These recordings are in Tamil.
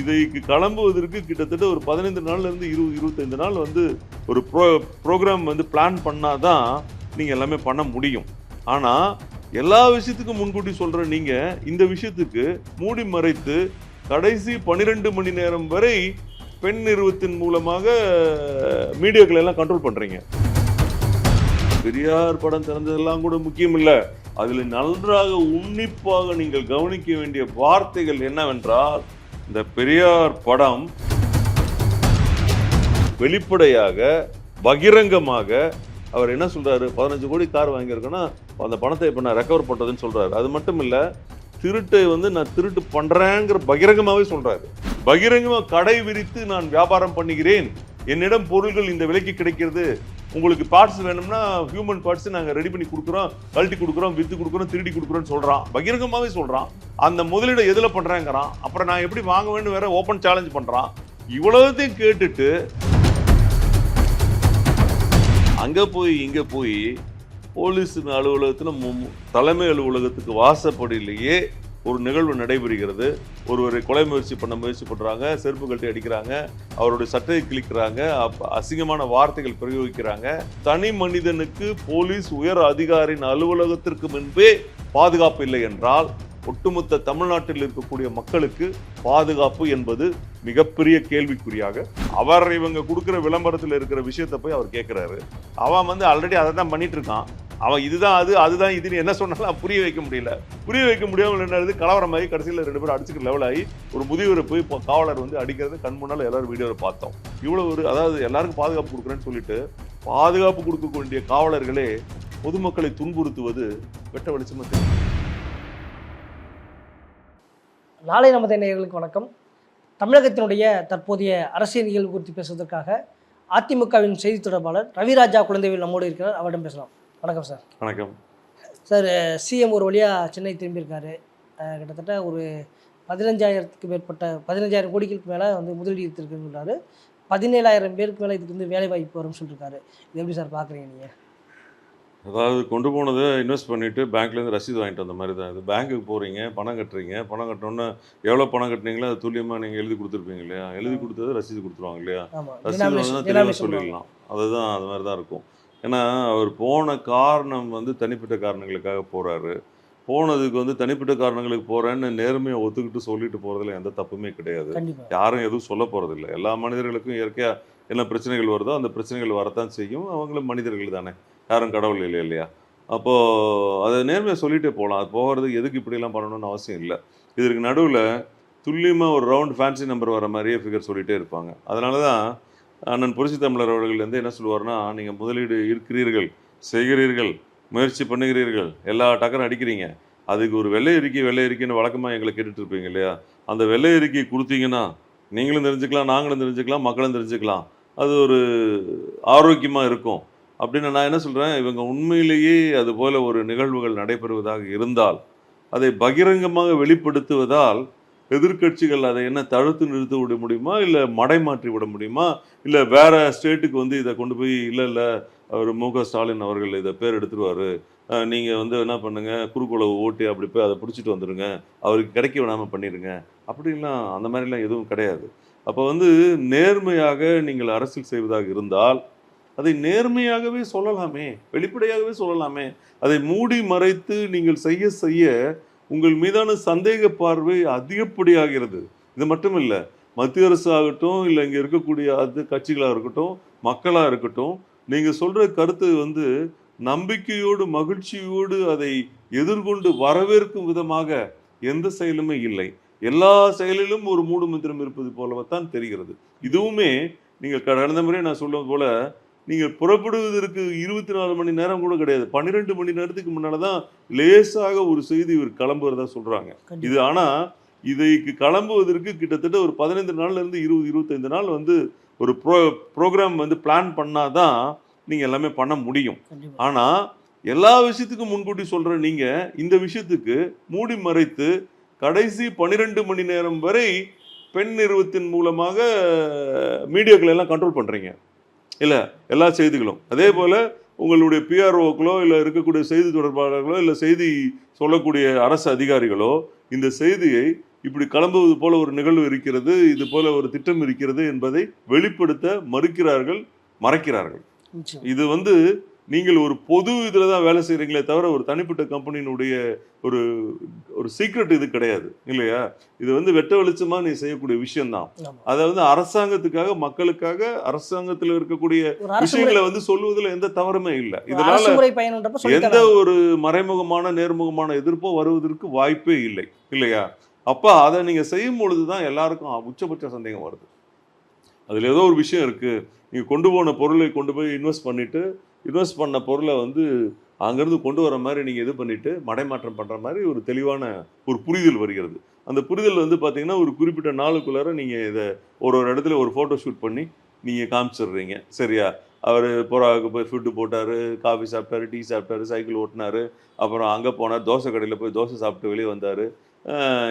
இதைக்கு கிளம்புவதற்கு கிட்டத்தட்ட ஒரு பதினைந்து நாள்லேருந்து இருபது இருபத்தைந்து நாள் வந்து ஒரு ப்ரோ ப்ரோக்ராம் வந்து பிளான் பண்ணாதான் நீங்கள் எல்லாமே பண்ண முடியும். ஆனால் எல்லா விஷயத்துக்கும் முன்கூட்டி சொல்கிற நீங்கள் இந்த விஷயத்துக்கு மூடி மறைத்து கடைசி பன்னிரெண்டு மணி நேரம் வரை பெண் நிறுவத்தின் மூலமாக மீடியாக்களை எல்லாம் கண்ட்ரோல் பண்ணுறீங்க பெரியார் படம் திறந்ததெல்லாம் கூட முக்கியம் இல்லை. அதில் நன்றாக உன்னிப்பாக நீங்கள் கவனிக்க வேண்டிய வார்த்தைகள் என்னவென்றால் இந்த பெரியார் படம் வெளிப்படையாக பகிரங்கமாக அவர் என்ன சொல்றாரு? பதினஞ்சு கோடி கார் வாங்கியிருக்கேன்னா அந்த பணத்தை இப்போ நான் ரெக்கவர் பண்ணுறதுன்னு சொல்றாரு. அது மட்டும் இல்லை திருட்டை வந்து நான் திருட்டு பண்றேங்கிற பகிரங்கமாகவே சொல்றாரு. பகிரங்கமாக கடை விரித்து நான் வியாபாரம் பண்ணுகிறேன். என்னிடம் பொருள்கள் இந்த விலைக்கு கிடைக்கிறது. உங்களுக்கு பார்ட்ஸ் வேணும்னா ஹியூமன் பார்ட்ஸ் நாங்கள் ரெடி பண்ணி கொடுக்குறோம் கழட்டி கொடுக்குறோம் வித்து கொடுக்குறோம் திருடி கொடுக்குறோம்னு சொல்கிறான் பகிரங்கமாகவே சொல்கிறான் அந்த முதலீடு எதில் பண்ணுறேங்கிறான் அப்புறம் நான் எப்படி வாங்குவேன்னு வேற ஓப்பன் சேலஞ்ச் பண்ணுறான் இவ்வளோத்தையும் கேட்டுட்டு அங்கே போய் இங்கே போய் போலீஸ் அலுவலகத்தில் தலைமை அலுவலகத்துக்கு வாசப்படியிலேயே ஒரு நிகழ்வு நடைபெறுகிறது. ஒருவரை கொலை முயற்சி பண்ண முயற்சி பண்ணுறாங்க செருப்பு கட்டி அடிக்கிறாங்க அவருடைய சட்டையை கிழிக்கிறாங்க அசிங்கமான வார்த்தைகள் பிரயோகிக்கிறாங்க. தனி மனிதனுக்கு போலீஸ் உயர் அதிகாரியின் அலுவலகத்திற்கு முன்பே பாதுகாப்பு இல்லை என்றால் ஒட்டுமொத்த தமிழ்நாட்டில் இருக்கக்கூடிய மக்களுக்கு பாதுகாப்பு என்பது மிகப்பெரிய கேள்விக்குறியாக அவர் இவங்க கொடுக்குற விளம்பரத்தில் இருக்கிற விஷயத்தை போய் அவர் கேட்குறாரு அவன் வந்து ஆல்ரெடி அதை தான் பண்ணிட்டு இருக்கான் அவன் இதுதான் அது அதுதான் இதுன்னு என்ன சொன்னாலும் புரிய வைக்க முடியல. புரிய வைக்க முடியாமல் என்னது கலவரமாகி கடைசியில் ரெண்டு பேரும் அடிச்சுக்கிற லெவல் ஆகி ஒரு முதியவரை போய் இப்போ காவலர் வந்து அடிக்கிறது கண் முன்னால் எல்லாரும் வீடியோவில் பார்த்தோம். இவ்வளோ ஒரு அதாவது எல்லாருக்கும் பாதுகாப்பு கொடுக்குறேன்னு சொல்லிட்டு பாதுகாப்பு கொடுக்க வேண்டிய காவலர்களே பொதுமக்களை துன்புறுத்துவது வெட்ட வெளிச்சமாக தெரியும் நாளை நமது நேயர்களுக்கு வணக்கம். தமிழகத்தினுடைய தற்போதைய அரசியல் நிகழ்வு குறித்து பேசுவதற்காக அதிமுகவின் செய்தி தொடர்பாளர் ரவிராஜா குழந்தைகள் நம்மோடு இருக்கிறார். அவரிடம் பேசலாம். வணக்கம் சார். வணக்கம். சார் சிஎம் ஒரு வழியாக சென்னை திரும்பியிருக்காரு. கிட்டத்தட்ட ஒரு பதினஞ்சாயிரத்துக்கு மேற்பட்ட பதினஞ்சாயிரம் கோடிக்கு மேலே வந்து முதலீடு சொல்றாரு. பதினேழாயிரம் பேருக்கு மேலே இதுக்கு வந்து வேலை வாய்ப்பு வரும்னு சொல்லியிருக்காரு இது எப்படி சார் பார்க்குறீங்க நீங்கள் அதாவது கொண்டு போனதை இன்வெஸ்ட் பண்ணிட்டு பேங்க்லேருந்து ரசீது வாங்கிட்டு வந்த மாதிரி தான். இது பேங்க்குக்கு போகிறீங்க பணம் கட்டுறீங்க. பணம் கட்டினோன்னே எவ்வளோ பணம் கட்டினீங்களோ அது துல்லியமாக நீங்கள் எழுதி கொடுத்துருப்பீங்க இல்லையா? எழுதி கொடுத்தது ரசீது கொடுத்துருவாங்க இல்லையா? ரசீது வந்து தெளிவாக சொல்லிடலாம். அதுதான் அது மாதிரி தான் இருக்கும். ஏன்னா அவர் போன காரணம் வந்து தனிப்பட்ட காரணங்களுக்காக போறாரு. போனதுக்கு வந்து தனிப்பட்ட காரணங்களுக்கு போறேன்னு நேர்மையை ஒத்துக்கிட்டு சொல்லிட்டு போறதுல எந்த தப்புமே கிடையாது. யாரும் எதுவும் சொல்ல போறதில்லை. எல்லா மனிதர்களுக்கும் இயற்கையா என்ன பிரச்சனைகள் வருதோ அந்த பிரச்சனைகள் வரத்தான் செய்யும். அவங்களும் மனிதர்கள் தானே. யாரும் கடவுள் இல்லை இல்லையா? அப்போது அதை நேர்மையாக சொல்லிகிட்டே போகலாம் அது போகிறதுக்கு எதுக்கு இப்படிலாம் பண்ணணும்னு அவசியம் இல்லை. இதற்கு நடுவில் துல்லியமாக ஒரு ரவுண்ட் ஃபேன்சி நம்பர் வர மாதிரியே ஃபிகர் சொல்லிகிட்டே இருப்பாங்க. அதனால தான் அண்ணன் புரட்சி தமிழர் அவர்கள் வந்து என்ன சொல்லுவார்னா நீங்கள் முதலீடு இருக்கிறீர்கள் செய்கிறீர்கள் முயற்சி பண்ணுகிறீர்கள் எல்லா டக்கரும் அடிக்கிறீங்க. அதுக்கு ஒரு வெள்ளை இருக்கி வெள்ளை இருக்கின்னு வழக்கமாக எங்களை கேட்டுட்டு இருப்பீங்க இல்லையா? அந்த வெள்ளை இருக்கி கொடுத்தீங்கன்னா நீங்களும் தெரிஞ்சுக்கலாம் நாங்களும் தெரிஞ்சுக்கலாம் மக்களும் தெரிஞ்சுக்கலாம். அது ஒரு ஆரோக்கியமாக இருக்கும். அப்படின்னு நான் என்ன சொல்கிறேன் இவங்க உண்மையிலேயே அது போல ஒரு நிகழ்வுகள் நடைபெறுவதாக இருந்தால் அதை பகிரங்கமாக வெளிப்படுத்துவதால் எதிர்க்கட்சிகள் அதை என்ன தடுத்து நிறுத்த விட முடியுமா? இல்லை மடைமாற்றி விட முடியுமா? இல்லை வேற ஸ்டேட்டுக்கு வந்து இதை கொண்டு போய் இல்லை இல்லை அவர் மு க ஸ்டாலின் அவர்கள் இதை பேர் எடுத்துருவார். நீங்கள் வந்து என்ன பண்ணுங்க? குறுக்குளவு ஓட்டி அப்படி போய் அதை பிடிச்சிட்டு வந்துடுங்க அவருக்கு கிடைக்க விடாமல் பண்ணிடுங்க அப்படிலாம் அந்த மாதிரிலாம் எதுவும் கிடையாது. அப்போ வந்து நேர்மையாக நீங்கள் அரசியல் செய்வதாக இருந்தால் அதை நேர்மையாகவே சொல்லலாமே வெளிப்படையாகவே சொல்லலாமே அதை மூடி மறைத்து நீங்கள் செய்ய செய்ய உங்கள் மீதான சந்தேக பார்வை அதிகப்படியாகிறது. இது மட்டும் இல்லை மத்திய அரசு ஆகட்டும் இல்லை இங்கே இருக்கக்கூடிய அது கட்சிகளாக இருக்கட்டும் மக்களாக இருக்கட்டும் நீங்கள் சொல்கிற கருத்து வந்து நம்பிக்கையோடு மகிழ்ச்சியோடு அதை எதிர்கொண்டு வரவேற்கும் விதமாக எந்த செயலுமே இல்லை. எல்லா செயலிலும் ஒரு மூடு மந்திரம் இருப்பது போலவத்தான் தெரிகிறது. இதுவுமே நீங்கள் கடந்த முறை நான் சொல்வது போல நீங்கள் புறப்படுவதற்கு இருபத்தி நாலு மணி நேரம் கூட கிடையாது. பன்னிரெண்டு மணி நேரத்துக்கு முன்னால தான் லேசாக ஒரு செய்தி இவர் கிளம்புறதா சொல்றாங்க. இது ஆனா இதைக்கு கிளம்புவதற்கு கிட்டத்தட்ட ஒரு பதினைந்து நாள்ல இருந்து இருபது இருபத்தைந்து நாள் வந்து ஒரு ப்ரோ ப்ரோக்ராம் வந்து பிளான் பண்ணாதான் நீங்க எல்லாமே பண்ண முடியும். ஆனா எல்லா விஷயத்துக்கும் முன்கூட்டி சொல்ற நீங்க இந்த விஷயத்துக்கு மூடி மறைத்து கடைசி பன்னிரெண்டு மணி நேரம் வரை பெண் நிறுவத்தின் மூலமாக மீடியாக்களை எல்லாம் கண்ட்ரோல் பண்றீங்க. இல்ல எல்லா செய்திகளும். அதே போல உங்களுடைய பிஆர்ஓக்களோ இல்லை இருக்கக்கூடிய செய்தி தொடர்பாளர்களோ இல்லை செய்தி சொல்லக்கூடிய அரசு அதிகாரிகளோ இந்த செய்தியை இப்படி கிளம்புவது போல ஒரு நிகழ்வு இருக்கிறது இது போல ஒரு திட்டம் இருக்கிறது என்பதை வெளிப்படுத்த மறுக்கிறார்கள் மறைக்கிறார்கள். இது வந்து நீங்கள் ஒரு பொது இதில் தான் வேலை செய்கிறீங்களே தவிர ஒரு தனிப்பட்ட கம்பெனியினுடைய ஒரு ஒரு சீக்ரெட் இது கிடையாது இல்லையா? இது வந்து வெட்ட வெளிச்சமா நீ செய்யக்கூடிய விஷயம்தான். அதை வந்து அரசாங்கத்துக்காக மக்களுக்காக அரசாங்கத்தில் இருக்கக்கூடிய விஷயங்களை வந்து சொல்லுவதில் எந்த தவறுமே இல்லை. இதனால எந்த ஒரு மறைமுகமான நேர்முகமான எதிர்ப்போ வருவதற்கு வாய்ப்பே இல்லை இல்லையா? அப்ப அதை நீங்க செய்யும் பொழுதுதான் எல்லாருக்கும் உச்சபட்ச சந்தேகம் வருது. அதுல ஏதோ ஒரு விஷயம் இருக்கு. நீங்க கொண்டு போன பொருளை கொண்டு போய் இன்வெஸ்ட் பண்ணிட்டு இன்வெஸ்ட் பண்ண பொருளை வந்து அங்கேருந்து கொண்டு வர மாதிரி நீங்கள் இது பண்ணிவிட்டு மடைமாற்றம் பண்ணுற மாதிரி ஒரு தெளிவான ஒரு புரிதல் வருகிறது. அந்த புரிதல் வந்து பார்த்திங்கன்னா ஒரு குறிப்பிட்ட நாளுக்குள்ளார நீங்கள் இதை ஒரு ஒரு இடத்துல ஒரு ஃபோட்டோ ஷூட் பண்ணி நீங்கள் காமிச்சிடுறீங்க. சரியா? அவர் புறாவுக்கு போய் ஃபுட்டு போட்டார் காஃபி சாப்பிட்டாரு டீ சாப்பிட்டாரு சைக்கிள் ஓட்டினாரு அப்புறம் அங்கே போனார் தோசை கடையில் போய் தோசை சாப்பிட்டு வெளியே வந்தார்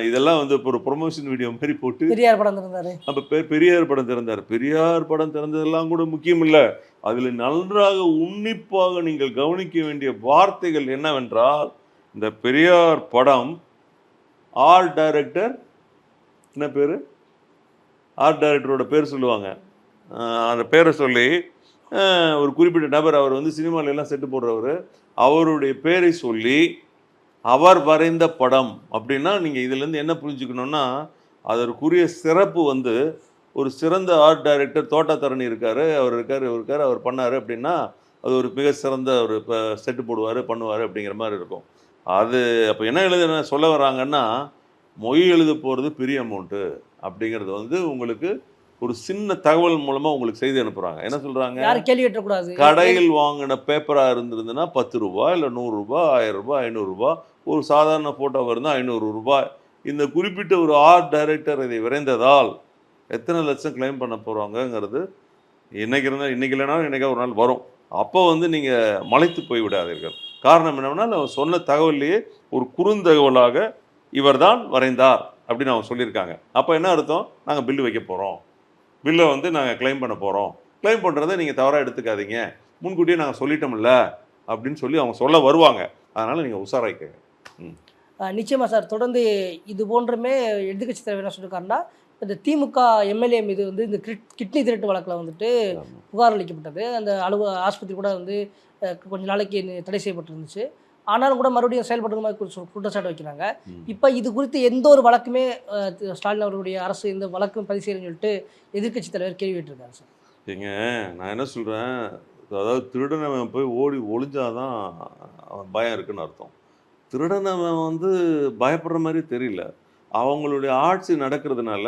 இதெல்லாம் வந்து இப்போ ஒரு ப்ரொமோஷன் வீடியோ மாதிரி போட்டு பெரியார் படம் இருந்தாரு அப்போ பெ- பெரியார் படம் திறந்தார். பெரியார் படம் திறந்ததெல்லாம் கூட முக்கியம் இல்லை. அதில் நன்றாக உன்னிப்பாக நீங்கள் கவனிக்க வேண்டிய வார்த்தைகள் என்னவென்றால் இந்த பெரியார் படம் ஆர்ட் டைரக்டர் என்ன பேர்? ஆர்ட் டைரக்டரோட பேர் சொல்லுவாங்க. அந்த பேரை சொல்லி ஒரு குறிப்பிட்ட நபர் அவர் வந்து சினிமால எல்லாம் செட்டு போடுறவர். அவருடைய பேரை சொல்லி அவர் வரைந்த படம் அப்படின்னா நீங்கள் இதுலேருந்து என்ன புரிஞ்சுக்கணும்னா அதற்குரிய சிறப்பு வந்து ஒரு சிறந்த ஆர்ட் டைரக்டர் தோட்டத்தரணி இருக்கார் அவர் இருக்கார் இவர் இருக்கார் அவர் பண்ணாரு அப்படின்னா அது ஒரு மிக சிறந்த ஒரு இப்போ செட்டு போடுவார் பண்ணுவார் அப்படிங்கிற மாதிரி இருக்கும். அது அப்போ என்ன எழுத சொல்ல வராங்கன்னா மொய் எழுத போகிறது பெரிய அமௌண்ட்டு அப்படிங்கிறது வந்து உங்களுக்கு ஒரு சின்ன தகவல் மூலமாக உங்களுக்கு செய்தி அனுப்புகிறாங்க என்ன சொல்கிறாங்க யாரும் கேள்வி கேட்டக்கூடாது. கடையில் வாங்கின பேப்பரா இருந்திருந்ததுன்னா பத்து ரூபா இல்லை நூறு ரூபாய் ஆயிரம் ரூபாய் ஐநூறு ரூபாய் ஒரு சாதாரண போட்டோ இருந்தால் ஐநூறு ரூபாய் இந்த குறிப்பிட்ட ஒரு ஆர்ட் டைரக்டர் இதை விரைந்ததால் எத்தனை லட்சம் கிளைம் பண்ண போறாங்கங்கிறது இன்னைக்கு இருந்தால் இன்னைக்கு இல்லைனாலும் என்னைக்கா ஒரு நாள் வரும். அப்போ வந்து நீங்க மலைத்து போய் விடாதீர்கள் காரணம் என்னன்னா அவர் சொன்ன தகவல்லையே ஒரு குறுந்தகவலாக இவர்தான் வரைந்தார் அப்படின்னு அவங்க சொல்லியிருக்காங்க. அப்போ என்ன அர்த்தம்? நாங்கள் பில்லு வைக்க போகிறோம் பில்லை வந்து நாங்கள் கிளைம் பண்ண போகிறோம் கிளைம் பண்ணுறதை நீங்கள் தவறாக எடுத்துக்காதீங்க. முன்கூட்டியே நாங்கள் சொல்லிட்டோம்ல அப்படின்னு சொல்லி அவங்க சொல்ல வருவாங்க. அதனால் நீங்கள் உஷாராய்க்கங்க அஹ் நிச்சயமா சார். தொடர்ந்து இது போன்றமே எதிர்க்கட்சி தலைவர் என்ன சொல்லியிருக்காருன்னா இந்த திமுக எம்எல்ஏ மீது வந்து இந்த கிட்- கிட்னி திருட்டு வழக்கில் வந்துட்டு புகார் அளிக்கப்பட்டது. அந்த அலுவ ஆஸ்பத்திரி கூட வந்து கொஞ்ச நாளைக்கு தடை செய்யப்பட்டிருந்துச்சு. ஆனாலும் கூட மறுபடியும் செயல்படுற மாதிரி குற்றச்சாட்டு வைக்கிறாங்க. இப்போ இது குறித்து எந்த ஒரு வழக்குமே ஸ்டாலின் அவர்களுடைய அரசு இந்த வழக்கும் பதிவு செய்யணும்னு சொல்லிட்டு எதிர்க்கட்சி தலைவர் கேள்வி கேட்டிருக்காரு சார். ஏங்க நான் என்ன சொல்கிறேன் அதாவது திருடனவன் போய் ஓடி ஒளிஞ்சாதான் அவன் பயம் இருக்குன்னு அர்த்தம். திருடனவன் வந்து பயப்படுற மாதிரி தெரியல. அவங்களுடைய ஆட்சி நடக்கிறதுனால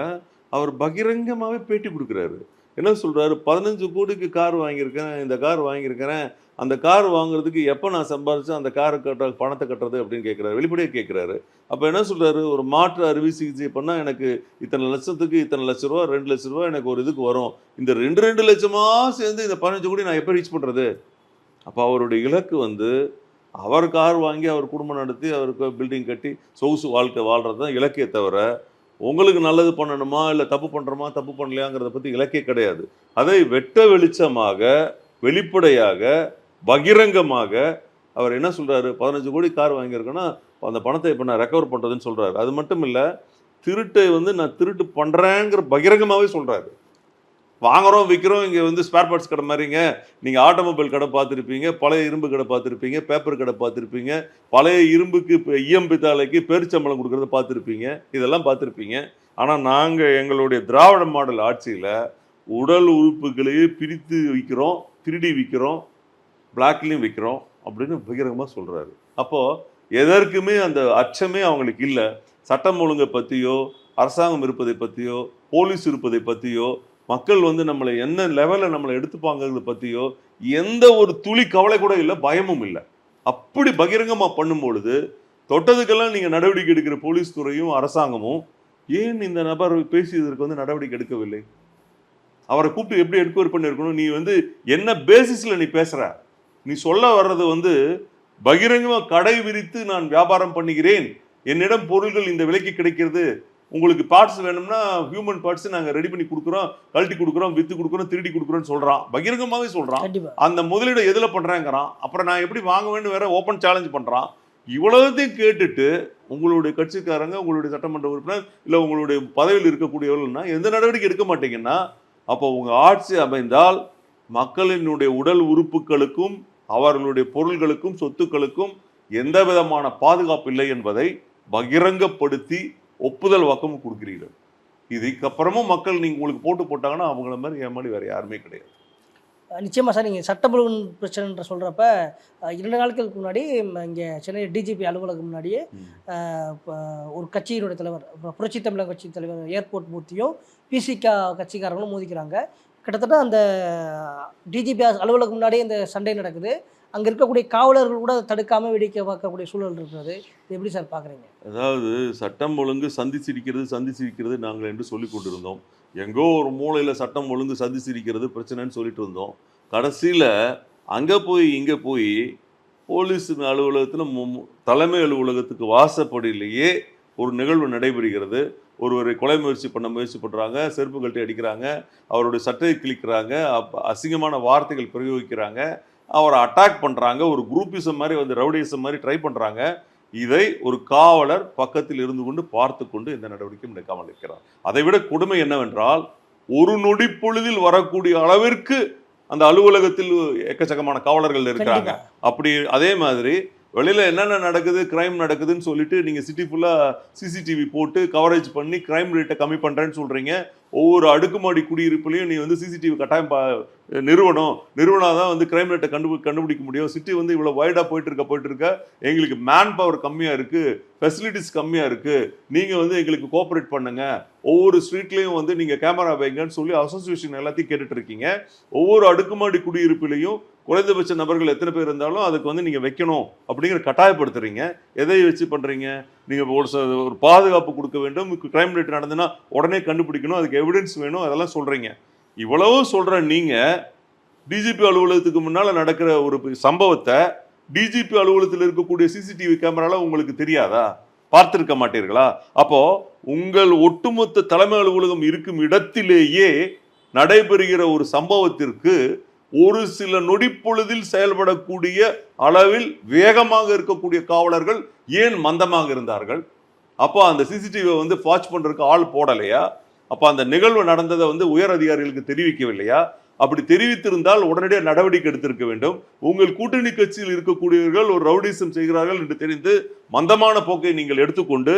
அவர் பகிரங்கமாகவே பேட்டி கொடுக்குறாரு. என்ன சொல்கிறாரு பதினஞ்சு கோடிக்கு கார் வாங்கியிருக்கேன் இந்த கார் வாங்கியிருக்கிறேன். அந்த கார் வாங்குறதுக்கு எப்போ நான் சம்பாரிச்சு அந்த காரை கட்ட பணத்தை கட்டுறது அப்படின்னு கேட்குறாரு வெளிப்படையாக கேட்குறாரு அப்போ என்ன சொல்கிறாரு ஒரு மாற்று அறுவை சிகிச்சை பண்ணால் எனக்கு இத்தனை லட்சத்துக்கு இத்தனை லட்ச ரூபா ரெண்டு லட்ச ரூபா எனக்கு ஒரு இதுக்கு வரும். இந்த ரெண்டு ரெண்டு லட்சமாக சேர்ந்து இந்த பதினஞ்சு கோடி நான் எப்போ ரீச் பண்ணுறது அப்போ அவருடைய இலக்கு வந்து அவர் கார் வாங்கி அவர் குடும்பம் நடத்தி அவருக்கு பில்டிங் கட்டி சொகுசு வாழ்க்கை வாழ்கிறது தான் இலக்கிய தவிர உங்களுக்கு நல்லது பண்ணணுமா இல்லை தப்பு பண்ணுறோமா தப்பு பண்ணலையாங்கிறத பற்றி இலக்கே கிடையாது. அதை வெட்ட வெளிச்சமாக வெளிப்படையாக பகிரங்கமாக அவர் என்ன சொல்கிறாரு பதினஞ்சு கோடி கார் வாங்கியிருக்கேன்னா அந்த பணத்தை இப்போ நான் ரெக்கவர் பண்ணுறதுன்னு சொல்கிறாரு அது மட்டும் இல்லை திருட்டை வந்து நான் திருட்டு பண்ணுறேங்கிற பகிரங்கமாகவே சொல்கிறாரு வாங்குறோம் விற்கிறோம் இங்கே வந்து ஸ்பேர் பார்ட்ஸ் கடை மாதிரிங்க. நீங்கள் ஆட்டோமொபைல் கடை பார்த்துருப்பீங்க பழைய இரும்பு கடை பார்த்துருப்பீங்க பேப்பர் கடை பார்த்துருப்பீங்க பழைய இரும்புக்கு இப்போ இஎம் பித்தாலைக்கு பேரிச்சம்பளம் கொடுக்குறத பார்த்துருப்பீங்க இதெல்லாம் பார்த்துருப்பீங்க. ஆனால் நாங்கள் எங்களுடைய திராவிட மாடல் ஆட்சியில் உடல் உறுப்புகளையே பிரித்து விற்கிறோம் திருடி விற்கிறோம் பிளாக்லேயும் விற்கிறோம் அப்படின்னு பகிரங்கமாக சொல்கிறாரு அப்போது எதற்குமே அந்த அச்சமே அவங்களுக்கு இல்லை. சட்டம் ஒழுங்கை பற்றியோ அரசாங்கம் இருப்பதை பற்றியோ போலீஸ் இருப்பதை பற்றியோ மக்கள் வந்து நம்மளை என்ன லெவலில் நம்மளை எடுத்துப்பாங்கிறது பற்றியோ எந்த ஒரு துளி கவலை கூட இல்லை பயமும் இல்லை. அப்படி பகிரங்கமாக பண்ணும் பொழுது தொட்டதுக்கெல்லாம் நீங்கள் நடவடிக்கை எடுக்கிற போலீஸ் துறையும் அரசாங்கமும் ஏன் இந்த நபர் பேசியதற்கு வந்து நடவடிக்கை எடுக்கவில்லை? அவரை கூப்பிட்டு எப்படி என்கொயரி பண்ணியிருக்கணும்? நீ வந்து என்ன பேசிஸில் நீ பேசுகிற நீ சொல்ல வர்றது வந்து பகிரங்கமாக கடை விரித்து நான் வியாபாரம் பண்ணுகிறேன். என்னிடம் பொருள்கள் இந்த விலைக்கு கிடைக்கிறது. உங்களுக்கு பார்ட்ஸ் வேணும்னா ஹியூமன் பார்ட்ஸ் நாங்கள் ரெடி பண்ணி கொடுக்குறோம் கழட்டி கொடுக்குறோம் வித்து கொடுக்குறோம் திருடி கொடுக்குறோம்னு சொல்றான். பகிரங்கமாவே சொல்றான். அந்த முதலீடு எதுல பண்றேங்கிறான்? அப்புறம் நான் எப்படி வாங்குவேன்னு வேற ஓப்பன் சேலஞ்ச் பண்றான். இவ்வளவுத்தையும் கேட்டுட்டு உங்களுடைய கட்சிக்காரங்க உங்களுடைய சட்டமன்ற உறுப்பினர் இல்லை உங்களுடைய பதவியில் இருக்கக்கூடியவர்கள்னா எந்த நடவடிக்கை எடுக்க மாட்டீங்கன்னா அப்போ உங்க ஆட்சி அமைந்தால் மக்களினுடைய உடல் உறுப்புகளுக்கும் அவர்களுடைய பொருள்களுக்கும் சொத்துக்களுக்கும் எந்த விதமான பாதுகாப்பு இல்லை என்பதை பகிரங்கப்படுத்தி ஒப்புதல் வாக்கம் கொடுக்கிறீர்கள். இதுக்கப்புறமும் மக்கள் நீங்க உங்களுக்கு போட்டு போட்டாங்கன்னா அவங்கள மாதிரி என் மாதிரி வேற யாருமே கிடையாது. நிச்சயமாக சார் நீங்கள் சட்டமொழுங்கு பிரச்சனைன்ற சொல்கிறப்ப இரண்டு நாட்களுக்கு முன்னாடி இங்கே சென்னை டிஜிபி அலுவலகம் முன்னாடியே ஒரு கட்சியினுடைய தலைவர் புரட்சி தமிழக கட்சி தலைவர் ஏர்போர்ட் மூர்த்தியும் பிசிகா கட்சிக்காரங்களும் மோதிக்கிறாங்க. கிட்டத்தட்ட அந்த டிஜிபி அலுவலகம் முன்னாடியே இந்த சண்டை நடக்குது. அங்கே இருக்கக்கூடிய காவலர்கள் கூட தடுக்காமல் வேடிக்கை பார்க்கக்கூடிய சூழல் இருக்கிறது. இது எப்படி சார் பார்க்குறீங்க? அதாவது சட்டம் ஒழுங்கு சந்தி சிரிக்கிறது சந்தி சிரிக்கிறது நாங்கள் என்று சொல்லி கொண்டிருந்தோம். எங்கோ ஒரு மூலையில் சட்டம் ஒழுங்கு சந்தி சிரிக்கிறது பிரச்சனைன்னு சொல்லிட்டு இருந்தோம் கடைசியில் அங்கே போய் இங்கே போய் போலீஸ் அலுவலகத்தில் மு- தலைமை அலுவலகத்துக்கு வாசப்படியிலேயே ஒரு நிகழ்வு நடைபெறுகிறது. ஒருவரை கொலை முயற்சி பண்ண முயற்சி பண்ணுறாங்க செருப்பு கழட்டி அடிக்கிறாங்க அவருடைய சட்டையை கிழிக்கிறாங்க அப் அசிங்கமான வார்த்தைகள் பிரயோகிக்கிறாங்க. அவரை அட்டாக் பண்றாங்க ஒரு குரூப்பிசம் மாதிரி வந்து ரவுடிசம் மாதிரி ட்ரை பண்றாங்க. இதை ஒரு காவலர் பக்கத்தில் இருந்து கொண்டு பார்த்து கொண்டு எந்த நடவடிக்கையும் எடுக்காமல் இருக்கிறார். அதை விட கொடுமை என்னவென்றால் ஒரு நொடி பொழுதில் வரக்கூடிய அளவிற்கு அந்த அலுவலகத்தில் எக்கச்சக்கமான காவலர்கள் இருக்கிறாங்க. அப்படி அதே மாதிரி வெளியில என்னென்ன நடக்குது கிரைம் நடக்குதுன்னு சொல்லிட்டு நீங்கள் சிட்டி ஃபுல்லாக சிசிடிவி போட்டு கவரேஜ் பண்ணி கிரைம் ரேட்டை கம்மி பண்ணுறேன்னு சொல்கிறீங்க ஒவ்வொரு அடுக்குமாடி குடியிருப்புலையும் நீ வந்து சிசிடிவி கட்டாயம் பா- நிறுவனம் நிறுவனம் வந்து கிரைம் ரேட்டை கண்டு கண்டுபிடிக்க முடியும். சிட்டி வந்து இவ்வளோ வைடாக போயிட்டு இருக்க போயிட்டு இருக்க எங்களுக்கு மேன் பவர் கம்மியாக இருக்குது ஃபெசிலிட்டிஸ் கம்மியாக இருக்குது நீங்கள் வந்து எங்களுக்கு கோஆப்ரேட் பண்ணுங்க. ஒவ்வொரு ஸ்ட்ரீட்லேயும் வந்து நீங்கள் கேமரா வைங்கன்னு சொல்லி அசோசியேஷன் எல்லாத்தையும் கேட்டுட்ருக்கீங்க ஒவ்வொரு அடுக்குமாடி குடியிருப்புலையும் குறைந்தபட்ச நபர்கள் எத்தனை பேர் இருந்தாலும் அதுக்கு வந்து நீங்கள் வைக்கணும் அப்படிங்கிற கட்டாயப்படுத்துறீங்க. எதை வச்சு பண்ணுறீங்க நீங்கள் ஒரு ஒரு பாதுகாப்பு கொடுக்க வேண்டும். கிரைம் ரேட் நடந்ததுன்னா உடனே கண்டுபிடிக்கணும். அதுக்கு எவிடன்ஸ் வேணும். அதெல்லாம் சொல்கிறீங்க இவ்வளவு சொல்கிற நீங்கள் டிஜிபி அலுவலகத்துக்கு முன்னால் நடக்கிற ஒரு சம்பவத்தை டிஜிபி அலுவலகத்தில் இருக்கக்கூடிய சிசிடிவி கேமரால உங்களுக்கு தெரியாதா? பார்த்திருக்க மாட்டீர்களா? அப்போ உங்கள் ஒட்டுமொத்த தலைமை அலுவலகம் இருக்கும் இடத்திலேயே நடைபெறுகிற ஒரு சம்பவத்திற்கு ஒரு சில நொடிப்பொழுதில் செயல்படக்கூடிய அளவில் வேகமாக இருக்கக்கூடிய காவலர்கள் ஏன் மந்தமாக இருந்தார்கள்? அப்போ அந்த சிசிடிவியை வந்து வாட்ச் பண்ணுறதுக்கு ஆள் போடலையா? அப்போ அந்த நிகழ்வு நடந்ததை வந்து உயர் அதிகாரிகளுக்கு தெரிவிக்கவில்லையா? அப்படி தெரிவித்திருந்தால் உடனடியாக நடவடிக்கை எடுத்திருக்க வேண்டும். உங்கள் கூட்டணி கட்சியில் இருக்கக்கூடியவர்கள் ஒரு ரவுடிசம் செய்கிறார்கள் என்று தெரிந்து மந்தமான போக்கை நீங்கள் எடுத்துக்கொண்டு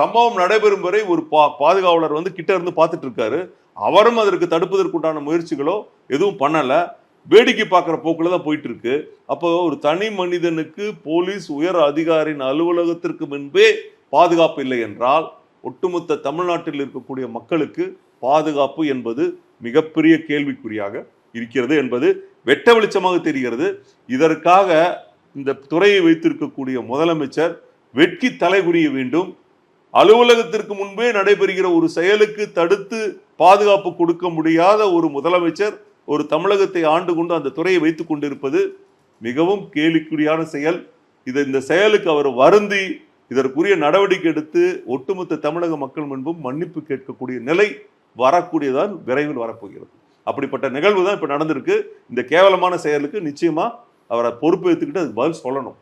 சம்பவம் நடைபெறும் வரை ஒரு பா பாதுகாவலர் வந்து கிட்ட இருந்து பார்த்துட்டு இருக்காரு. அவரும் அதற்கு தடுப்பதற்குண்டான முயற்சிகளோ எதுவும் பண்ணலை. வேடிக்கை பார்க்குற போக்கில் தான் போயிட்டு இருக்கு அப்போ ஒரு தனி மனிதனுக்கு போலீஸ் உயர் அதிகாரியின் அலுவலகத்திற்கு முன்பே பாதுகாப்பு இல்லை என்றால் ஒட்டுமொத்த தமிழ்நாட்டில் இருக்கக்கூடிய மக்களுக்கு பாதுகாப்பு என்பது மிகப்பெரிய கேள்விக்குறியாக இருக்கிறது என்பது வெட்ட வெளிச்சமாக தெரிகிறது. இதற்காக இந்த துறையை வைத்திருக்கக்கூடிய முதலமைச்சர் வெட்கி தலைகுனிய வேண்டும். அலுவலகத்திற்கு முன்பே நடைபெறுகிற ஒரு செயலுக்கு தடுத்து பாதுகாப்பு கொடுக்க முடியாத ஒரு முதலமைச்சர் ஒரு தமிழகத்தை ஆண்டு கொண்டு அந்த துறையை வைத்துக் கொண்டிருப்பது மிகவும் கேலிக்குறியான செயல். இது இந்த செயலுக்கு அவர் வருந்தி இதற்குரிய நடவடிக்கை எடுத்து ஒட்டுமொத்த தமிழக மக்கள் முன்பும் மன்னிப்பு கேட்கக்கூடிய நிலை வரக்கூடியதான் விரைவில் வரப்போகிறது. அப்படிப்பட்ட நிகழ்வு தான் இப்போ நடந்திருக்கு. இந்த கேவலமான செயலுக்கு நிச்சயமாக அவரை பொறுப்பேற்றுக்கிட்டு அதுக்கு பதில் சொல்லணும்.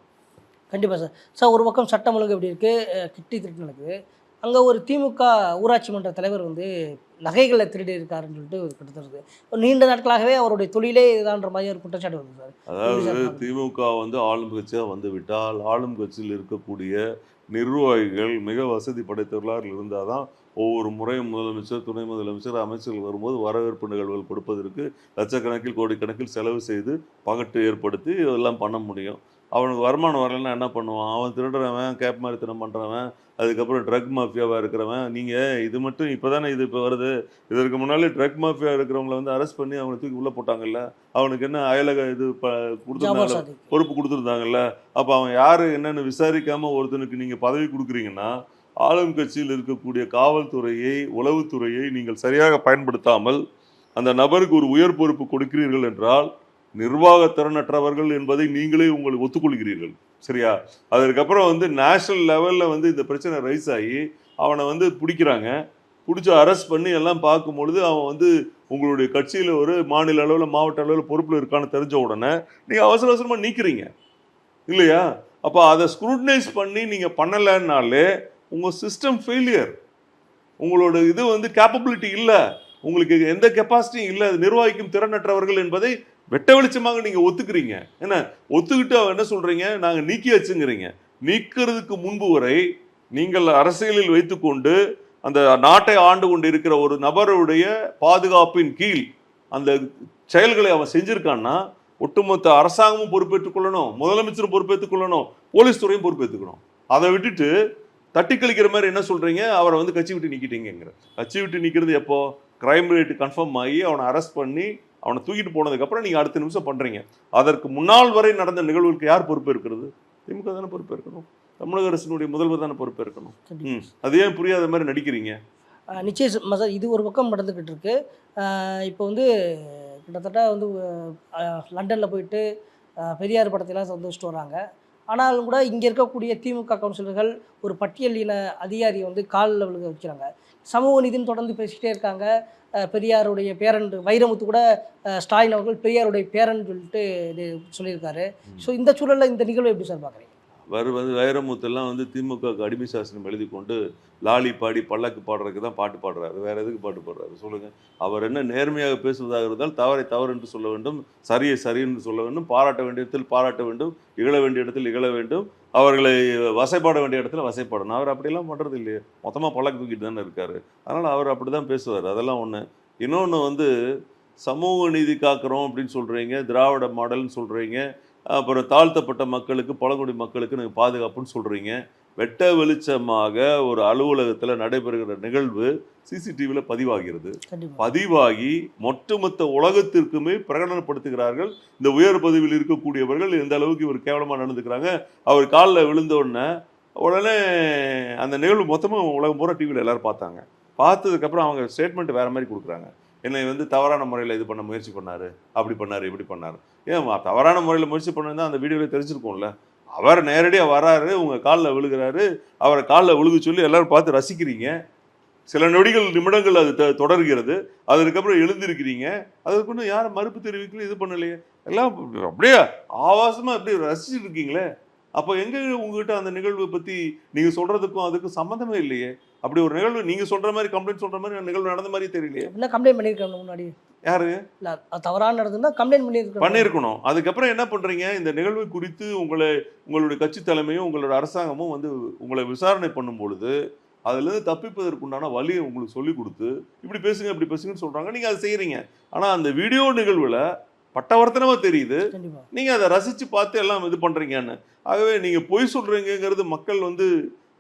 கண்டிப்பாக சார். சார் ஒரு பக்கம் சட்டம் ஒழுங்கு எப்படி இருக்குது கிட்டி திருட்டு நடக்குது அங்கே ஒரு திமுக ஊராட்சி மன்ற தலைவர் வந்து நகைகளை திருடி இருக்காருன்னு சொல்லிட்டு. ஒரு நீண்ட நாட்களாகவே அவருடைய தொழிலே இதுதான்ற மாதிரி ஒரு குற்றச்சாட்டு வருது அதாவது திமுக வந்து ஆளும் கட்சியாக வந்து விட்டால் ஆளும் கட்சியில் இருக்கக்கூடிய நிர்வாகிகள் மிக வசதி படைத்தவர்களாக இருந்தால் தான் ஒவ்வொரு முறையும் முதலமைச்சர் துணை முதலமைச்சர் அமைச்சர்கள் வரும்போது வரவேற்பு நிகழ்வுகள் கொடுப்பதற்கு லட்சக்கணக்கில் கோடிக்கணக்கில் செலவு செய்து பகட்டு ஏற்படுத்தி இதெல்லாம் பண்ண முடியும். அவனுக்கு வருமானம் வரலைன்னா என்ன பண்ணுவான்? அவன் திருடுறவன் கேப் மாதிரி தினம் பண்ணுறவன் அதுக்கப்புறம் ட்ரக் மாஃபியாவாக இருக்கிறவன். நீங்கள் இது மட்டும் இப்போ தானே இது இப்போ வருது. இதற்கு முன்னாலே ட்ரக் மாஃபியா இருக்கிறவங்கள வந்து அரெஸ்ட் பண்ணி அவனை தூக்கி உள்ளே போட்டாங்கல்ல? அவனுக்கு என்ன அயலக இது ப கொடுத்துருந்தாங்க பொறுப்பு கொடுத்துருந்தாங்கல்ல? அப்போ அவன் யாரு என்னன்னு விசாரிக்காம ஒருத்தனுக்கு நீங்க பதவி கொடுக்குறீங்கன்னா ஆளும் கட்சியில் இருக்கக்கூடிய காவல்துறையை உளவுத்துறையை நீங்கள் சரியாக பயன்படுத்தாமல் அந்த நபருக்கு ஒரு உயர் பொறுப்பு கொடுக்கிறீர்கள் என்றால் நிர்வாக திறனற்றவர்கள் என்பதை நீங்களே உங்களை ஒத்துக்கொள்கிறீர்கள். சரியா? அதற்கப்புறம் வந்து நேஷனல் லெவலில் வந்து இந்த பிரச்சனை ரைஸ் ஆகி அவனை வந்து பிடிக்கிறாங்க. பிடிச்சி அரெஸ்ட் பண்ணி எல்லாம் பார்க்கும்பொழுது அவன் வந்து உங்களுடைய கட்சியில் ஒரு மாநில அளவில் மாவட்ட அளவில் பொறுப்பில் இருக்கான்னு தெரிஞ்ச உடனே நீங்கள் அவசர அவசரமாக நீக்கிறீங்க. இல்லையா? அப்போ அதை ஸ்க்ரூட்னைஸ் பண்ணி நீங்கள் பண்ணலைன்னாலே உங்கள் சிஸ்டம் ஃபெயிலியர் உங்களோட இது வந்து கேப்பபிலிட்டி இல்லை. உங்களுக்கு எந்த கெப்பாசிட்டியும் இல்லை. அது நிர்வகிக்கும் திறனற்றவர்கள் என்பதை வெட்ட வெளிச்சமாக நீங்கள் ஒத்துக்கிறீங்க. என்ன? ஒத்துக்கிட்டு அவன் என்ன சொல்கிறீங்க நாங்கள் நீக்கி வச்சுங்கிறீங்க. நீக்கிறதுக்கு முன்பு வரை நீங்கள் அரசியலில் வைத்துக்கொண்டு அந்த நாட்டை ஆண்டு கொண்டு இருக்கிற ஒரு நபருடைய பாதுகாப்பின் கீழ் அந்த செயல்களை அவன் செஞ்சிருக்கான்னா ஒட்டுமொத்த அரசாங்கமும் பொறுப்பேற்றுக் கொள்ளணும் முதலமைச்சரும் பொறுப்பேற்றுக் கொள்ளணும் போலீஸ் துறையும் பொறுப்பேற்றுக்கணும் அதை விட்டுட்டு தட்டி கழிக்கிற மாதிரி என்ன சொல்றீங்க? அவரை வந்து கட்சி விட்டு நீக்கிட்டீங்கிற கட்சி விட்டு நிக்கிறது எப்போ? கிரைம் ரேட் கன்ஃபார்ம் ஆகி அவனை அரெஸ்ட் பண்ணி அவனை தூக்கிட்டு போனதுக்கப்புறம் நீங்க அடுத்த நிமிஷம் பண்றீங்க. அதற்கு முன்னால் வரை நடந்த நிகழ்வுக்கு யார் பொறுப்பு இருக்கிறது? திமுக தானே பொறுப்பு இருக்கணும். தமிழக அரசினுடைய முதல்வர் தானே பொறுப்பு இருக்கணும். அது ஏன் புரியாத மாதிரி நடிக்கிறீங்க? நிச்சயம் சார். இது ஒரு பக்கம் நடந்துக்கிட்டு இருக்கு. இப்போ வந்து கிட்டத்தட்ட வந்து லண்டனில் போயிட்டு பெரியார் படத்தையெல்லாம் சந்தோஷிட்டு வராங்க. ஆனாலும் கூட இங்கே இருக்கக்கூடிய திமுக கவுன்சிலர்கள் ஒரு பட்டியலின அதிகாரியை வந்து காலில் விழுக வைக்கிறாங்க. சமூக நீதினு தொடர்ந்து பேசிக்கிட்டே இருக்காங்க. பெரியாருடைய பேரன் வைரமுத்து கூட ஸ்டாலின் அவர்கள் பெரியாருடைய பேரன் சொல்லிட்டு இது சொல்லியிருக்காரு. ஸோ இந்த சூழலில் இந்த நிகழ்வு எப்படி சார் பார்க்குறீங்க? வரு வந்து வைரமுத்தெல்லாம் வந்து திமுகவுக்கு அடிமை சாசனம் எழுதி கொண்டு லாலி பாடி பல்லக்கு பாடுறதுக்கு தான் பாட்டு பாடுறாரு. வேற எதுக்கு பாட்டு பாடுறாரு? சொல்லுங்கள் அவர் என்ன நேர்மையாக பேசுவதாக இருந்தால் தவறை தவறு என்று சொல்ல வேண்டும் சரியை சரி என்று சொல்ல வேண்டும் பாராட்ட வேண்டிய இடத்தில் பாராட்ட வேண்டும் இகழ வேண்டிய இடத்தில் இகழ வேண்டும் அவர்களை வசைப்பாட வேண்டிய இடத்துல வசைப்பாடணும். அவர் அப்படிலாம் பண்ணுறது இல்லையே. மொத்தமாக பழக்க தூக்கிட்டு தானே இருக்காரு. அதனால் அவர் அப்படி தான் பேசுவார். அதெல்லாம் ஒன்று இன்னொன்று வந்து சமூக நீதி காக்கிறோம் அப்படின்னு சொல்கிறீங்க திராவிட மாடல்னு சொல்கிறீங்க அப்புறம் தாழ்த்தப்பட்ட மக்களுக்கு பழங்குடி மக்களுக்கு நீங்கள் பாதுகாப்புன்னு சொல்கிறீங்க வெட்ட வெளிச்சமாக ஒரு அலுவலகத்தில் நடைபெறுகிற நிகழ்வு சிசிடிவியில் பதிவாகிறது. பதிவாகி ஒட்டுமொத்த உலகத்திற்குமே பிரகடனப்படுத்துகிறார்கள். இந்த உயர் பதவியில் இருக்கக்கூடியவர்கள் எந்த அளவுக்கு இவர் கேவலமாக நடந்துக்கிறாங்க. அவர் காலில் விழுந்த உடனே உடனே அந்த நிகழ்வு மொத்தமும் உலகம் பூரா டிவியில் எல்லாரும் பார்த்தாங்க. பார்த்ததுக்கப்புறம் அவங்க ஸ்டேட்மெண்ட் வேற மாதிரி கொடுக்குறாங்க. என்னை வந்து தவறான முறையில் இது பண்ண முயற்சி பண்ணாரு. அப்படி பண்ணார் இப்படி பண்ணாரு. ஏன் தவறான முறையில் முயற்சி பண்ணா அந்த வீடியோவில் தெரிஞ்சிருக்கோம்ல. அவர் நேரடியாக வராரு உங்கள் காலில் விழுகிறாரு. அவரை காலில் விழுக சொல்லி எல்லாரும் பார்த்து ரசிக்கிறீங்க. சில நொடிகள் நிமிடங்கள் அது த- தொடர்கிறது. அதுக்கப்புறம் எழுந்திருக்கிறீங்க. அதுக்கு ஒன்றும் யாரும் மறுப்பு தெரிவிக்கல இது பண்ணலையே. எல்லாம் அப்படியே ஆவாசமாக அப்படியே ரசிச்சுட்டு இருக்கீங்களே. அப்போ எங்க உங்ககிட்ட அந்த நிகழ்வை பத்தி நீங்க சொல்றதுக்கும் அதுக்கும் சம்மந்தமே இல்லையே? அப்படி ஒரு நிகழ்வு நீங்க சொல்ற மாதிரி கம்ப்ளைண்ட் சொல்ற மாதிரி நிகழ்வு நடந்த மாதிரி தெரியலையே? என்ன கம்ப்ளைண்ட் பண்ணியிருக்காங்க முன்னாடி. யாரு? இல்லை தவறான நடந்ததுன்னா கம்ப்ளைண்ட் பண்ணியிருக்காங்க பண்ணியிருக்கணும். அதுக்கப்புறம் என்ன பண்றீங்க? இந்த நிகழ்வு குறித்து உங்களை உங்களுடைய கட்சி தலைமையும் உங்களோட அரசாங்கமும் வந்து உங்களை விசாரணை பண்ணும் பொழுது அதுல இருந்து தப்பிப்பதற்குண்டான வழியை உங்களுக்கு சொல்லி கொடுத்து இப்படி பேசுங்க இப்படி பேசுங்கன்னு சொல்றாங்க. நீங்க அதை செய்யறீங்க. ஆனா அந்த வீடியோ நிகழ்வுல பட்டவர்த்தனமா தெரியுது. கண்டிப்பா. நீங்க அதை ரசிச்சு பார்த்து எல்லாம் இது பண்றீங்கன்னு. ஆகவே நீங்க பொய் சொல்றீங்கங்கிறது மக்கள் வந்து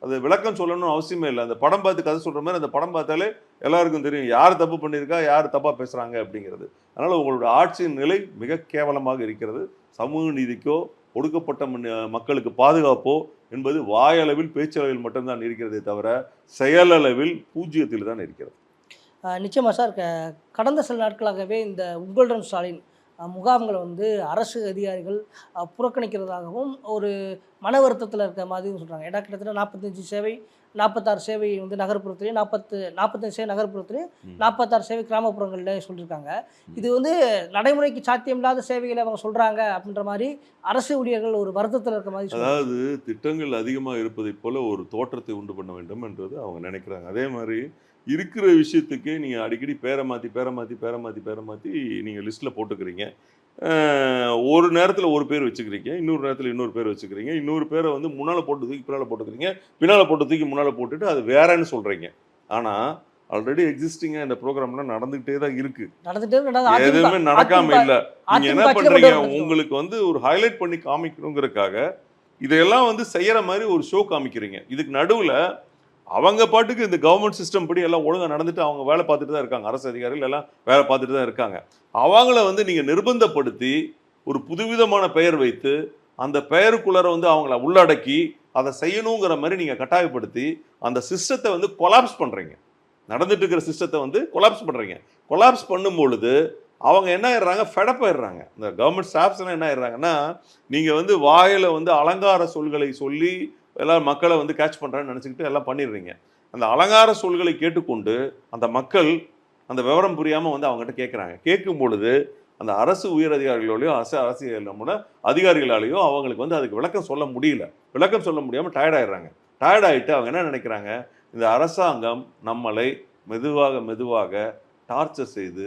அது விளக்கம் சொல்லணும்னு அவசியமே இல்லை. அந்த படம் பார்த்து கதை சொல்ற மாதிரி அந்த படம் பார்த்தாலே எல்லாருக்கும் தெரியும். யார் தப்பு பண்ணியிருக்கா? யார் தப்பா பேசுறாங்க அப்படிங்கிறது. அதனால உங்களோட ஆட்சியின் நிலை மிக கேவலமாக இருக்கிறது. சமூக நீதிக்கோ ஒடுக்கப்பட்ட மக்களுக்கு பாதுகாப்போ என்பது வாயளவில் பேச்சளவில் மட்டும்தான் இருக்கிறதே தவிர செயலளவில் பூஜ்ஜியத்தில் தான் இருக்கிறது. ஆஹ் நிச்சயமா சார். கடந்த சில நாட்களாகவே இந்த உங்களுடன் ஸ்டாலின் முகாம்களை வந்து அரசு அதிகாரிகள் புறக்கணிக்கிறதாகவும் ஒரு மன வருத்தத்தில் இருக்க மாதிரியும் சொல்கிறாங்க ஏன்னா கிட்டத்தட்ட நாற்பத்தஞ்சு சேவை நாற்பத்தாறு சேவை வந்து நகர்ப்புறத்துலேயும் நாற்பத்து நாற்பத்தஞ்சு சேவை நகர்ப்புறத்துலேயும். நாற்பத்தாறு சேவை கிராமப்புறங்களில் சொல்லியிருக்காங்க இது வந்து நடைமுறைக்கு சாத்தியமில்லாத சேவைகளை அவங்க சொல்கிறாங்க அப்படின்ற மாதிரி அரசு ஊழியர்கள் ஒரு வருத்தத்தில் இருக்க மாதிரி. அதாவது திட்டங்கள் அதிகமாக இருப்பதைப் போல ஒரு தோற்றத்தை உண்டு பண்ண வேண்டும் என்றது அவங்க நினைக்கிறாங்க அதே மாதிரி இருக்கிற விஷயத்துக்கு நீங்கள் அடிக்கடி பேரை மாற்றி பேரை மாற்றி பேரை மாற்றி பேரை மாற்றி நீங்கள் லிஸ்ட்டில் போட்டுக்கிறீங்க. ஒரு நேரத்தில் ஒரு பேர் வச்சுக்கிறீங்க இன்னொரு நேரத்தில் இன்னொரு பேர் வச்சுக்கிறீங்க இன்னொரு பேரை வந்து முன்னால் போட்டு தூக்கி பின்னால் போட்டுக்கிறீங்க பின்னால் போட்டு தூக்கி முன்னால் போட்டுட்டு அது வேறன்னு சொல்கிறீங்க ஆனால் ஆல்ரெடி எக்ஸிஸ்டிங்காக இந்த ப்ரோக்ராம்லாம் நடந்துகிட்டே தான் இருக்கு. எதுவுமே நடக்காம இல்ல. நீங்க என்ன வரணும். உங்களுக்கு வந்து ஒரு ஹைலைட் பண்ணி காமிக்கணுங்கிறதுக்காக இதையெல்லாம் வந்து செய்யற மாதிரி ஒரு ஷோ காமிக்கிறீங்க. இதுக்கு நடுவுல அவங்க பாட்டுக்கு இந்த கவர்மெண்ட் சிஸ்டம் படி எல்லாம் ஒழுங்காக நடந்துட்டு அவங்க வேலை பார்த்துட்டு தான் இருக்காங்க. அரசு அதிகாரிகள் எல்லாம் வேலை பார்த்துட்டு தான் இருக்காங்க. அவங்கள வந்து நீங்கள் நிர்பந்தப்படுத்தி ஒரு புதுவிதமான பெயர் வைத்து அந்த பெயருக்குள்ளார வந்து அவங்கள உள்ளடக்கி அதை செய்யணுங்கிற மாதிரி நீங்கள் கட்டாயப்படுத்தி அந்த சிஸ்டத்தை வந்து கொலாப்ஸ் பண்ணுறீங்க நடந்துட்டு இருக்கிற சிஸ்டத்தை வந்து கொலாப்ஸ் பண்ணுறீங்க கொலாப்ஸ் பண்ணும் பொழுது அவங்க என்ன ஆயிடுறாங்க? ஃபெடப் ஆயிடுறாங்க. இந்த கவர்மெண்ட் ஸ்டாஃப்ஸ்லாம் என்ன ஆயிடுறாங்கன்னா நீங்கள் வந்து வாயில் வந்து அலங்கார சொல்களை சொல்லி எல்லாம் மக்களை வந்து கேட்ச் பண்ணுறான்னு நினச்சிக்கிட்டு எல்லாம் பண்ணிடுறீங்க. அந்த அலங்கார சொல்களை கேட்டுக்கொண்டு அந்த மக்கள் அந்த விவரம் புரியாமல் வந்து அவங்ககிட்ட கேட்குறாங்க கேட்கும் பொழுது அந்த அரசு உயர் அதிகாரிகளோடையோ அரசு அரசியல் அதிகாரிகளாலேயோ அவங்களுக்கு வந்து அதுக்கு விளக்கம் சொல்ல முடியல. விளக்கம் சொல்ல முடியாமல் டயர்டாயிடுறாங்க டயர்டாயிட்டு அவங்க என்ன நினைக்கிறாங்க? இந்த அரசாங்கம் நம்மளை மெதுவாக மெதுவாக டார்ச்சர் செய்து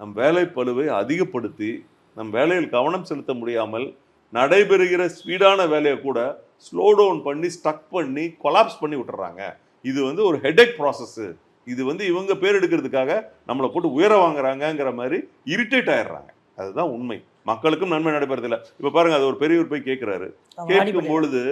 நம் வேலை பழுவை அதிகப்படுத்தி நம் வேலையில் கவனம் செலுத்த முடியாமல் நடைபெறுகிற ஸ்பீடான வேலையை கூட ஸ்லோ டவுன் பண்ணி ஸ்டக் பண்ணி கொலாப்ஸ் பண்ணி விட்டுறாங்க. இது வந்து ஒரு ஹெடேக் ப்ராசஸ் இது வந்து இவங்க பேர் எடுக்கிறதுக்காக நம்மளை போட்டு உயர வாங்குறாங்கங்கிற மாதிரி இரிட்டேட் ஆயிடுறாங்க. அதுதான் உண்மை. மக்களுக்கும் நன்மை நடைபெறதில்லை இப்போ பாருங்க அது ஒரு பெரியவர் போய் கேட்குறாரு கேட்கும் பொழுது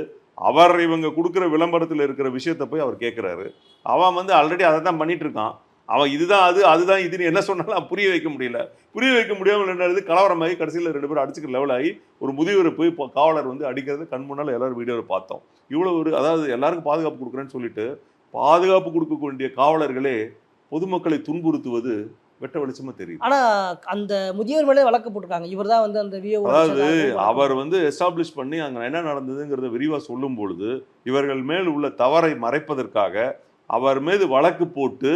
அவர் இவங்க கொடுக்குற விளம்பரத்தில் இருக்கிற விஷயத்தை போய் அவர் கேட்குறாரு அவன் வந்து ஆல்ரெடி அதை தான் பண்ணிட்டு இருக்கான். அவன் இதுதான் அது அதுதான் இதுன்னு என்ன சொன்னாலும் புரிய வைக்க முடியல. புரிய வைக்க முடியாமல் என்னது கலவரமாகி கடைசியில் ரெண்டு பேரும் அடிச்சுக்கிற லெவல் ஆகி ஒரு முதியவரை போய் இப்போ காவலர் வந்து அடிக்கிறது கண் முன்னால் எல்லாரும் வீடியோவில் பார்த்தோம். இவ்வளோ ஒரு அதாவது எல்லாருக்கும் பாதுகாப்பு கொடுக்குறேன்னு சொல்லிட்டு பாதுகாப்பு கொடுக்க வேண்டிய காவலர்களே பொதுமக்களை துன்புறுத்துவது வெட்ட வெளிச்சமா தெரியுது. ஆனா அந்த முதியோர் மேலே வழக்கு போட்டிருக்காங்க. இவர் தான் வந்து அந்த விஓ அதாவது அவர் வந்து எஸ்டாப்ளிஷ் பண்ணி அங்க என்ன நடந்ததுங்கிறத விரிவா சொல்லும் பொழுது இவர்கள் மேல் உள்ள தவறை மறைப்பதற்காக அவர் மீது வழக்கு போட்டு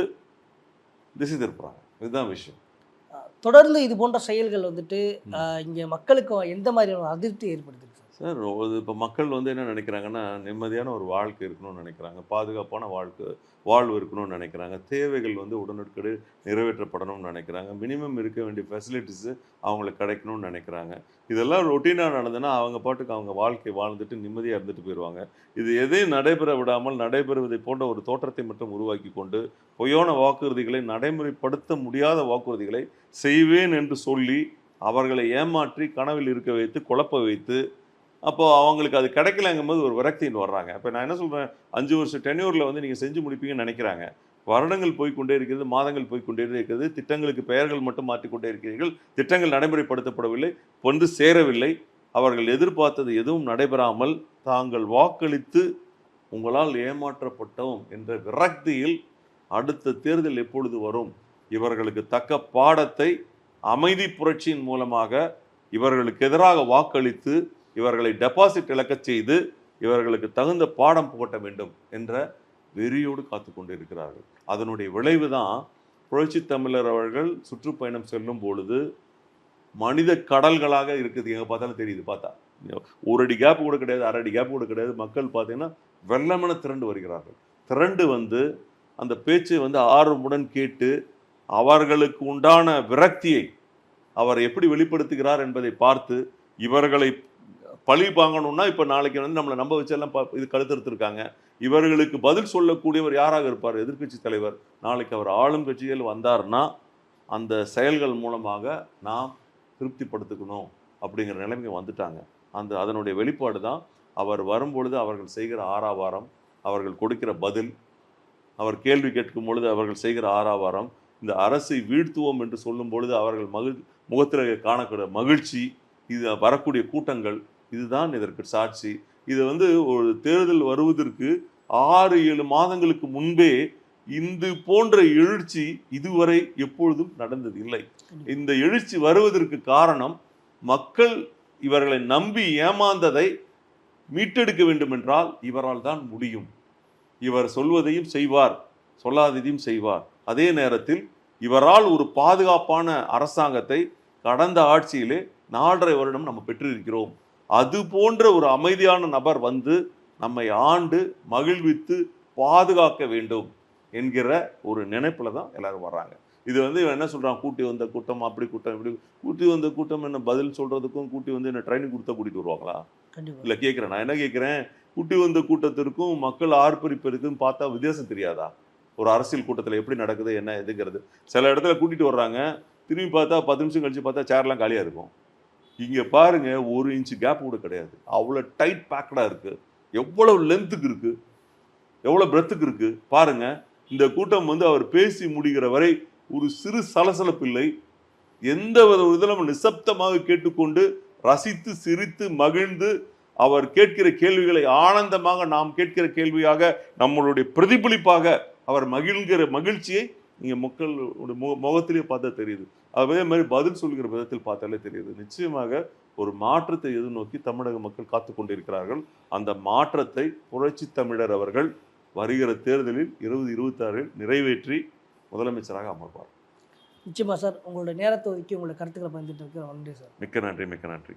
திசை திருப்புறாங்க இதுதான் விஷயம். தொடர்ந்து இது போன்ற செயல்கள் வந்துட்டு இங்க மக்களுக்கு எந்த மாதிரியான அதிருப்தி ஏற்படுத்துது சார் இப்போ மக்கள் வந்து என்ன நினைக்கிறாங்கன்னா நிம்மதியான ஒரு வாழ்க்கை இருக்கணும்னு நினைக்கிறாங்க. பாதுகாப்பான வாழ்க்கை வாழ்வு இருக்கணும்னு நினைக்கிறாங்க. தேவைகள் வந்து உடனுக்குடு நிறைவேற்றப்படணும்னு நினைக்கிறாங்க. மினிமம் இருக்க வேண்டிய ஃபெசிலிட்டிஸு அவங்களுக்கு கிடைக்கணும்னு நினைக்கிறாங்க. இதெல்லாம் ரொட்டீனாக நடந்ததுன்னா அவங்க பாட்டுக்கு அவங்க வாழ்க்கை வாழ்ந்துட்டு நிம்மதியாக இருந்துட்டு போயிடுவாங்க இது எதையும் நடைபெற விடாமல் நடைபெறுவதை போன்ற ஒரு தோற்றத்தை மட்டும் உருவாக்கி கொண்டு பொய்யான வாக்குறுதிகளை நடைமுறைப்படுத்த முடியாத வாக்குறுதிகளை செய்வேன் என்று சொல்லி அவர்களை ஏமாற்றி கனவில் இருக்க வைத்து குழப்ப வைத்து அப்போ அவங்களுக்கு அது கிடைக்கலங்கும்போது ஒரு விரக்தின்னு வர்றாங்க. இப்போ நான் என்ன சொல்றேன்? அஞ்சு வருஷம் டென்யூரில் வந்து நீங்கள் செஞ்சு முடிப்பீங்கன்னு நினைக்கிறாங்க. வருடங்கள் போய்க்கொண்டே இருக்கிறது மாதங்கள் போய்கொண்டே இருக்கிறது திட்டங்களுக்கு பெயர்கள் மட்டும் மாற்றிக்கொண்டே இருக்கிறீர்கள் திட்டங்கள் நடைமுறைப்படுத்தப்படவில்லை வந்து சேரவில்லை அவர்கள் எதிர்பார்த்தது எதுவும் நடைபெறாமல் தாங்கள் வாக்களித்து உங்களால் ஏமாற்றப்பட்டோம் என்ற விரக்தியில் அடுத்த தேர்தல் எப்பொழுது வரும்? இவர்களுக்கு தக்க பாடத்தை அமைதி புரட்சியின் மூலமாக இவர்களுக்கு எதிராக வாக்களித்து இவர்களை டெபாசிட் இழக்கச் செய்து இவர்களுக்கு தகுந்த பாடம் புகட்ட வேண்டும் என்ற வெறியோடு காத்து கொண்டு இருக்கிறார்கள் அதனுடைய விளைவு தான் புரட்சி தமிழர் அவர்கள் சுற்றுப்பயணம் செல்லும் பொழுது மனித கடல்களாக இருக்குது. எங்கே பார்த்தாலும் தெரியுது. பார்த்தா ஒரு அடி கேப் கூட கிடையாது அரை அடி கேப் கூட கிடையாது. மக்கள் பார்த்தீங்கன்னா வெள்ளமென திரண்டு வருகிறார்கள். திரண்டு வந்து அந்த பேச்சை வந்து ஆர்வமுடன் கேட்டு அவர்களுக்கு உண்டான விரக்தியை அவர் எப்படி வெளிப்படுத்துகிறார் என்பதை பார்த்து இவர்களை பழி வாங்கணும்னா இப்போ நாளைக்கு வந்து நம்மளை நம்ப வச்செல்லாம் இது கழுத்தெடுத்திருக்காங்க இவர்களுக்கு பதில் சொல்லக்கூடியவர் யாராக இருப்பார்? எதிர்க்கட்சி தலைவர். நாளைக்கு அவர் ஆளும் கட்சியில் வந்தார்னா அந்த செயல்கள் மூலமாக நாம் திருப்திப்படுத்திக்கணும் அப்படிங்கிற நிலைமைக்கு வந்துட்டாங்க. அந்த அதனுடைய வெளிப்பாடு தான் அவர் வரும்பொழுது அவர்கள் செய்கிற ஆறாவாரம் அவர்கள் கொடுக்கிற பதில் அவர் கேள்வி கேட்கும் பொழுது அவர்கள் செய்கிற ஆறாவாரம் இந்த அரசை வீழ்த்துவோம் என்று சொல்லும் பொழுது அவர்கள் மகிழ் முகத்தில் காணக்கூடிய மகிழ்ச்சி இது வரக்கூடிய கூட்டங்கள் இதுதான் இதற்கு சாட்சி. இது வந்து ஒரு தேர்தல் வருவதற்கு ஆறு ஏழு மாதங்களுக்கு முன்பே இந்த போன்ற எழுச்சி இதுவரை எப்பொழுதும் நடந்தது இல்லை. இந்த எழுச்சி வருவதற்கு காரணம் மக்கள் இவர்களை நம்பி ஏமாந்ததை மீட்டெடுக்க வேண்டும் என்றால் இவரால் தான் முடியும். இவர் சொல்வதையும் செய்வார் சொல்லாததையும் செய்வார். அதே நேரத்தில் இவரால் ஒரு பாதுகாப்பான அரசாங்கத்தை கடந்த ஆட்சியிலே நாலரை வருடம் நம்ம பெற்றிருக்கிறோம். அது போன்ற ஒரு அமைதியான நபர் வந்து நம்மை ஆண்டு மகிழ்வித்து பாதுகாக்க வேண்டும் என்கிற ஒரு நினைப்புல தான் எல்லாரும் வர்றாங்க. இது வந்து இவன் என்ன சொல்றான்? கூட்டி வந்த கூட்டம் அப்படி கூட்டம் இப்படி கூட்டி வந்த கூட்டம் என்ன பதில் சொல்றதுக்கும் கூட்டி வந்து என்ன ட்ரைனிங் கொடுத்தா கூட்டிட்டு வருவாங்களா? இல்ல கேட்கிறேன் நான் என்ன கேட்கிறேன் கூட்டி வந்த கூட்டத்திற்கும் மக்கள் ஆர்ப்பரிப்பிற்கும் பார்த்தா வித்தியாசம் தெரியாதா? ஒரு அரசியல் கூட்டத்துல எப்படி நடக்குது என்ன எதுங்கிறது சில இடத்துல கூட்டிட்டு வர்றாங்க திரும்பி பார்த்தா பத்து நிமிஷம் கழிச்சு பார்த்தா சேர்லாம் காலியா இருக்கும். இங்கே பாருங்க ஒரு இன்ச்சு கேப் கூட கிடையாது. அவ்வளோ டைட் பேக்கடாக இருக்குது எவ்வளவு லென்த்துக்கு இருக்குது எவ்வளோ பிரெத்துக்கு இருக்குது பாருங்க இந்த கூட்டம் வந்து அவர் பேசி முடிகிற வரை ஒரு சிறு சலசலப்பு இல்லை. எந்த வித இதிலும் நிசப்தமாக கேட்டுக்கொண்டு ரசித்து சிரித்து மகிழ்ந்து அவர் கேட்கிற கேள்விகளை ஆனந்தமாக நாம் கேட்கிற கேள்வியாக நம்மளுடைய பிரதிபலிப்பாக அவர் மகிழ்கிற மகிழ்ச்சியை நீங்கள் மக்கள் முக முகத்திலேயே பார்த்தா தெரியுது. அதே மாதிரி பதில் சொல்கிற விதத்தில் பார்த்தாலே தெரியுது. நிச்சயமாக ஒரு மாற்றத்தை எதிர்நோக்கி தமிழக மக்கள் காத்து கொண்டிருக்கிறார்கள். அந்த மாற்றத்தை புரட்சி தமிழர் அவர்கள் வருகிற தேர்தலில் இருபது இருபத்தாறில் நிறைவேற்றி முதலமைச்சராக அமர்வார். நிச்சயமாக சார். உங்களோட நேரத்தை ஒதுக்கி உங்களோட கருத்துக்களை பகிர்ந்துட்டு இருக்கிற நன்றி சார். மிக்க நன்றி மிக்க நன்றி.